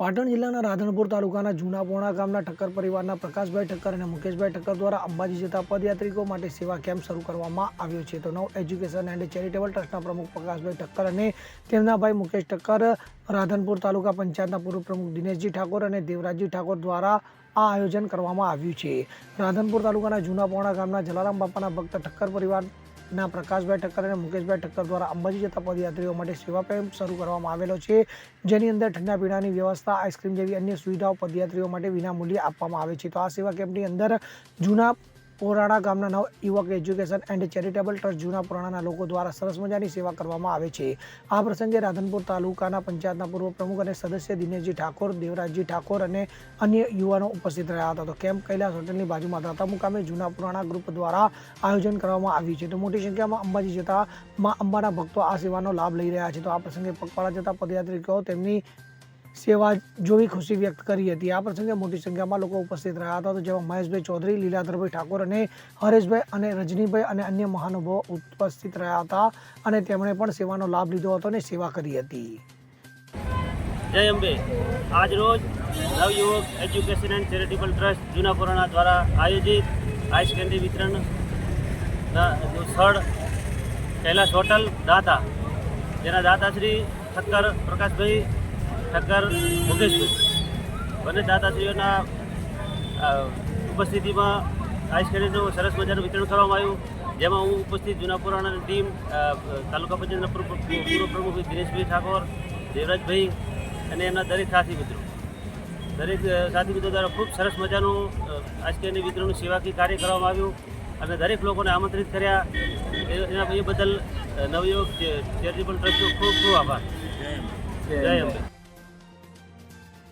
પાટણ જિલ્લાના રાધનપુર તાલુકાના જૂના પોણા ગામના ઠક્કર પરિવારના પ્રકાશભાઈ ઠક્કર અને મુકેશભાઈ ઠક્કર દ્વારા અંબાજી જતા પદયાત્રિકો માટે સેવા કેમ્પ શરૂ કરવામાં આવ્યો છે. તો નવ એજ્યુકેશન એન્ડ ચેરિટેબલ ટ્રસ્ટના પ્રમુખ પ્રકાશભાઈ ઠક્કર અને તેમના ભાઈ મુકેશ ઠક્કર, રાધનપુર તાલુકા પંચાયતના પૂર્વ પ્રમુખ દિનેશજી ઠાકોર અને દેવરાજજી ઠાકોર દ્વારા આ આયોજન કરવામાં આવ્યું છે. રાધનપુર તાલુકાના જૂના પોણા ગામના જલારામ બાપાના ભક્ત ઠક્કર પરિવારના પ્રકાશભાઈ ઠક્કર અને મુકેશભાઈ ઠક્કર દ્વારા અંબાજી જતા પદયાત્રીઓ માટે સેવા કેમ્પ શરૂ કરવામાં આવેલો છે, જેની અંદર ઠંડા પીણાની વ્યવસ્થા, આઈસ્ક્રીમ જેવી અન્ય સુવિધાઓ પદયાત્રીઓ માટે વિનામૂલ્યે આપવામાં આવે છે. તો આ સેવા કેમ્પની અંદર જૂના પોરાણા ગામના નવ યુવક એજ્યુકેશન એન્ડ ચેરિટેબલ ટ્રસ્ટ જૂના પુરાણાના લોકો દ્વારા સરસ મજાની સેવા કરવામાં આવે છે. આ પ્રસંગે રાધનપુર તાલુકાના પંચાયતના પૂર્વ પ્રમુખ અને સદસ્ય દિનેશજી ઠાકોર, દેવરાજજી ઠાકોર અને અન્ય યુવાનો ઉપસ્થિત રહ્યા હતા. તો કેમ્પ કૈલાસ હોટલની બાજુમાં દાતા મુકામે જૂના પુરાણા ગ્રુપ દ્વારા આયોજન કરવામાં આવ્યું છે. તો મોટી સંખ્યામાં અંબાજી જતા મા અંબાના ભક્તો આ સેવાનો લાભ લઈ રહ્યા છે. તો આ પ્રસંગે પગપાળા જતા પદયાત્રિકો તેમની સેવા જોવી ખુશી વ્યક્ત કરી હતી. આ પ્રસંગે મોટી સંખ્યામાં લોકો ઉપસ્થિત રહ્યા હતા. તો જેમાં મહેશભાઈ ચૌધરી, લીલાધરભાઈ ઠાકોર અને હરેશભાઈ અને રજનીભાઈ અને અન્ય મહાનુભાવો ઉપસ્થિત રહ્યા હતા અને તેમણે પણ સેવાનો લાભ લીધો હતો અને સેવા કરી હતી. જય અંબે. આજ રોજ Navyuvak education and charitable trust જૂના પુરાણા દ્વારા આયોજિત આઈસ કેન્ડી વિતરણ સ્થળ કૈલાસ હોટલ દાતા. જેના દાતાશ્રી ઠક્કર પ્રકાશભાઈ ઠક્કર મુકેશભાઈ બંને દાદાશ્રીઓના ઉપસ્થિતિમાં આઈસ કેન્ડીનું સરસ મજાનું વિતરણ કરવામાં આવ્યું. જેમાં હું ઉપસ્થિત જૂના પુરાણાની ટીમ તાલુકા પંચાયતના પૂર્વ પૂર્વ પ્રમુખ દિનેશભાઈ ઠાકોર દેવરાજભાઈ અને એમના દરેક સાથી મિત્રો. દરેક સાથી મિત્રો દ્વારા ખૂબ સરસ મજાનું આજકેની વિતરણનું સેવાકીય કાર્ય કરવામાં આવ્યું અને દરેક લોકોને આમંત્રિત કર્યા. એના એ બદલ નવયુવક ચેરિટેબલ ટ્રસ્ટનો ખૂબ ખૂબ આભાર. જય અંબે.